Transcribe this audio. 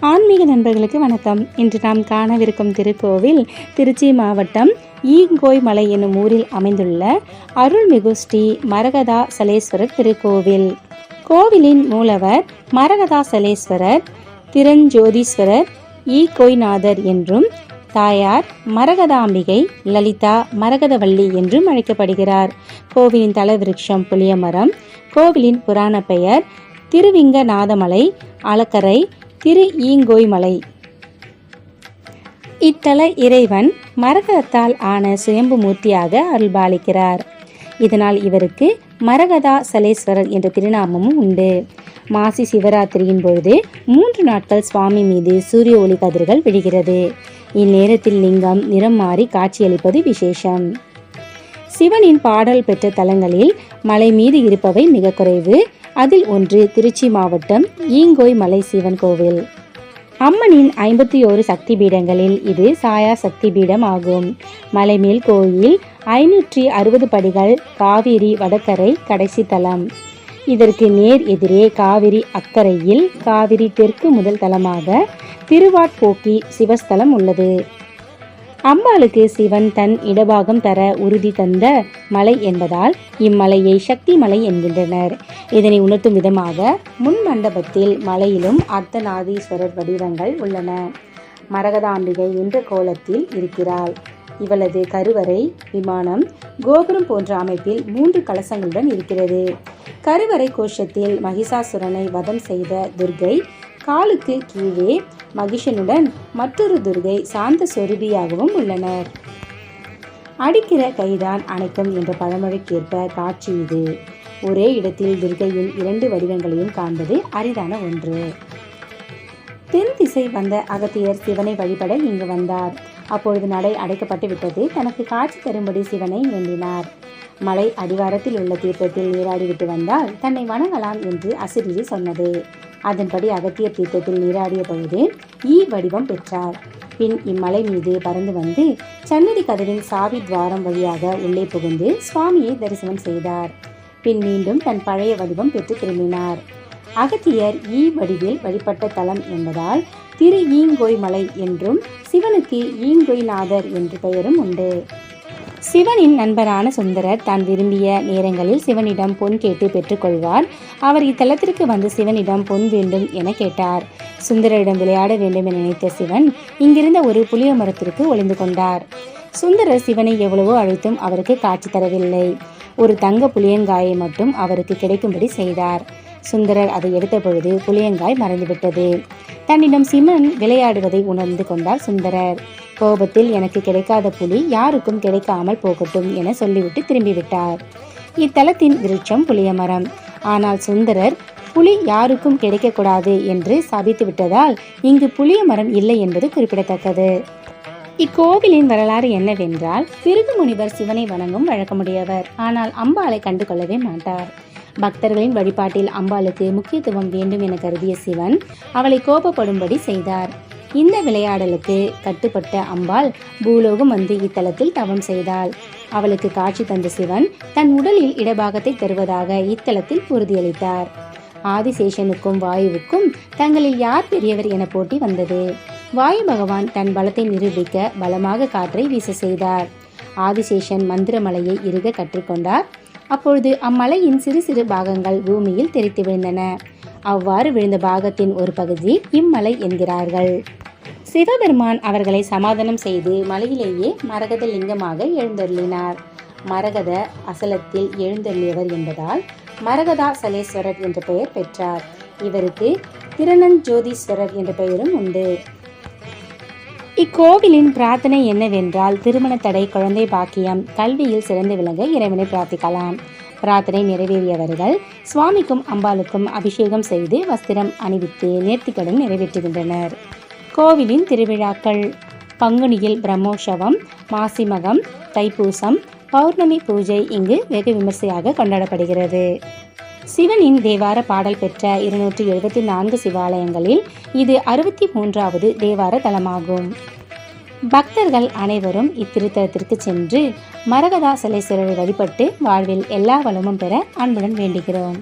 ஆன்மீக நண்பர்களுக்கு வணக்கம். இன்று நாம் காணவிருக்கும் திருக்கோவில் திருச்சி மாவட்டம் ஈங்கோய் மலை என்னும் ஊரில் அமைந்துள்ள அருள்மிகு ஸ்ரீ மரகதா சலேஸ்வரர் திருக்கோவில். கோவிலின் மூலவர் மரகதா சலேஸ்வரர் திரஞ்சோதீஸ்வரர் ஈகோய்நாதர் என்றும் தாயார் மரகதாம்பிகை லலிதா மரகதவள்ளி என்றும் அழைக்கப்படுகிறார். கோவிலின் தலவிருட்சம் புளியமரம் கோவிலின் புராண பெயர் திருவிங்கநாதமலை அலக்கரை திரு ஈங்கோய் மலை இத்தல இறைவன் மரகதத்தால் ஆன சுயம்பு மூர்த்தியாக அருள்பாலிக்கிறார். இதனால் இவருக்கு மரகதா சலேஸ்வரர் என்ற திருநாமமும் உண்டு. மாசி சிவராத்திரியின் பொழுது மூன்று நாட்கள் சுவாமி மீது சூரிய ஒளி கதிர்கள் விழுகிறது. இந்நேரத்தில் லிங்கம் நிறம் மாறி காட்சியளிப்பது விசேஷம். சிவனின் பாடல் பெற்ற தலங்களில் மலை மீது இருப்பவை மிக குறைவு. அதில் ஒன்று திருச்சி மாவட்டம் ஈங்கோய் மலை சிவன் கோவில். அம்மனின் ஐம்பத்தி ஓரு சக்தி பீடங்களில் இது சாயா சக்தி பீடம் ஆகும் மலைமேல் கோயில் ஐநூற்றி அறுபது படிகள் காவிரி வடக்கரை கடைசி தலம். இதற்கு நேர் எதிரே காவிரி அக்கரையில் காவிரி தெற்கு முதல் தலமாக திருவாட்போக்கி சிவஸ்தலம் உள்ளது. அம்பாளுக்கு சிவன் தன் இடபாகம் தர உறுதி தந்த மலை என்பதால் இம்மலையை சக்தி மலை என்கின்றனர். இதனை உணர்த்தும் விதமாக முன் மண்டபத்தில் மலையிலும் அர்த்தநாதீஸ்வரர் வடிவங்கள் உள்ளன. மரகதாம்பிகை என்ற கோலத்தில் இருக்கிறாள். இவளது கருவறை விமானம் கோபுரம் போன்ற அமைப்பில் மூன்று கலசங்களுடன் இருக்கிறது. கருவறை கோஷத்தில் மகிஷாசுரனை வதம் செய்த துர்கை காலுக்கு கீழே மகிஷனுடன் மற்றொரு துர்கை சாந்த சொருபியாகவும் உள்ளனர். அடிக்கிற கைதான் அணைக்கும் என்ற பழமொழிக்கேற்ப காட்சி இது. ஒரே இடத்தில் துர்கையின் இரண்டு வடிவங்களையும் காண்பது அரிதான ஒன்று. தென் திசை வந்த அகத்தியர் சிவனை வழிபட இங்கு வந்தார். அப்பொழுது நடை அடைக்கப்பட்டு விட்டது. தனக்கு காட்சி தரும்படி சிவனை வேண்டினார். மலை அடிவாரத்தில் உள்ள தீர்த்தத்தில் நீராடிவிட்டு வந்தால் தன்னை வணங்கலாம் என்று அசிரியை சொன்னது. அதன்படி அகத்திய தீர்த்தத்தில் நீராடிய பொழுது ஈ வடிவம் பெற்றார். பின் இம்மலை மீது பறந்து வந்து சன்னதி கதவின் சாவி துவாரம் வழியாக உள்ளே புகுந்து சுவாமியை தரிசனம் செய்தார். பின் மீண்டும் தன் பழைய வடிவம் பெற்று திரும்பினார். அகத்தியர் ஈ வடிவில் வழிபட்ட தலம் என்பதால் திரு ஈங்கோய் மலை என்றும் சிவனுக்கு ஈங்கொய்நாதர் என்று பெயரும் உண்டு. சிவனின் நண்பரான சுந்தரர் தான் விரும்பிய நேரங்களில் சிவனிடம் பொன் கேட்டு பெற்றுக்கொள்வார். அவர் இத்தலத்திற்கு வந்து சிவனிடம் பொன் வேண்டும் என கேட்டார். சுந்தரரிடம் விளையாட வேண்டும் என நினைத்த சிவன் இங்கிருந்த ஒரு புளிய மரத்திற்கு ஒளிந்து கொண்டார். சுந்தரர் சிவனை எவ்வளவோ அழைத்தும் அவருக்கு காட்சி தரவில்லை. ஒரு தங்க புளியங்காயை மட்டும் அவருக்கு கிடைக்கும்படி செய்தார். சுந்தரர் அதை எடுத்த பொழுது புளியங்காய் மறைந்துவிட்டது. தன்னிடம் சிவன் விளையாடுவதை உணர்ந்து கொண்டார் சுந்தரர். கோபத்தில் எனக்கு கிடைக்காத புலி யாருக்கும் கிடைக்காமல் போகட்டும் என சொல்லிவிட்டு திரும்பிவிட்டார். இத்தலத்தின் விருட்சம் புளியமரம் ஆனால் சுந்தரர் புலி யாருக்கும் கிடைக்கக்கூடாது என்று சபித்து விட்டதால் இங்கு புளிய மரம் இல்லை என்பது குறிப்பிடத்தக்கது. இக்கோவிலின் வரலாறு என்னவென்றால் சிறுகு முனிவர் சிவனை வணங்கும் வழக்கமுடையவர். ஆனால் அம்பாளை கண்டு கொள்ளவே மாட்டார். பக்தர்களின் வழிபாட்டில் அம்பாளுக்கு முக்கியத்துவம் வேண்டும் என கருதிய சிவன் அவளை கோபப்படும்படி செய்தார். இந்த விளையாடலுக்கு கட்டுப்பட்ட அம்பாள் பூலோகம் வந்து இத்தலத்தில் தவம் செய்தாள். அவளுக்கு காட்சி தந்த சிவன் தன் உடலில் இடபாகத்தை தருவதாக இத்தலத்தில் உறுதியளித்தார். ஆதிசேஷனுக்கும் வாயுவுக்கும் தங்களில் யார் பெரியவர் என போட்டி வந்தது. வாயு பகவான் தன் பலத்தை நிரூபிக்க பலமாக காற்றை வீச செய்தார். ஆதிசேஷன் மந்திரமலையை இறுக கற்றுக்கொண்டார். அப்பொழுது அம்மலையின் சிறு சிறு பாகங்கள் பூமியில் தெரித்து விழுந்தன. அவ்வாறு விழுந்த பாகத்தின் ஒரு பகுதி இம்மலை என்கிறார்கள். சிவபெருமான் அவர்களை சமாதானம் செய்து மலையிலேயே மரகத லிங்கமாக எழுந்தருளினார். மரகத அசலத்தில் எழுந்தருளியவர் என்பதால் மரகதா சலேஸ்வரர் என்ற பெயர் பெற்றார். இவருக்கு திருநஞ்சோதீஸ்வரர் என்ற பெயரும் உண்டு. இக்கோவிலின் பிரார்த்தனை என்னவென்றால் திருமண தடை குழந்தை பாக்கியம் கல்வியில் சிறந்து விளங்க இறைவனை பிரார்த்திக்கலாம். பிரார்த்தனை நிறைவேறியவர்கள் சுவாமிக்கும் அம்பாளுக்கும் அபிஷேகம் செய்து வஸ்திரம் அணிவித்து நேர்த்திக்கடன் நிறைவேற்றுகின்றனர். கோவிலின் திருவிழாக்கள் பங்குனியில் பிரம்மோற்சவம் மாசிமகம் தைப்பூசம் பௌர்ணமி பூஜை இங்கு வெகு விமர்சையாக கொண்டாடப்படுகிறது. சிவனின் தேவார பாடல் பெற்ற இருநூற்றி எழுபத்தி நான்கு சிவாலயங்களில் இது அறுபத்தி மூன்றாவது தேவார தலமாகும். பக்தர்கள் அனைவரும் இத்திருத்தலத்திற்கு சென்று மரகதா சலேஸ்வரரை வழிபட்டு வாழ்வில் எல்லா வளமும் பெற அன்புடன் வேண்டுகிறோம்.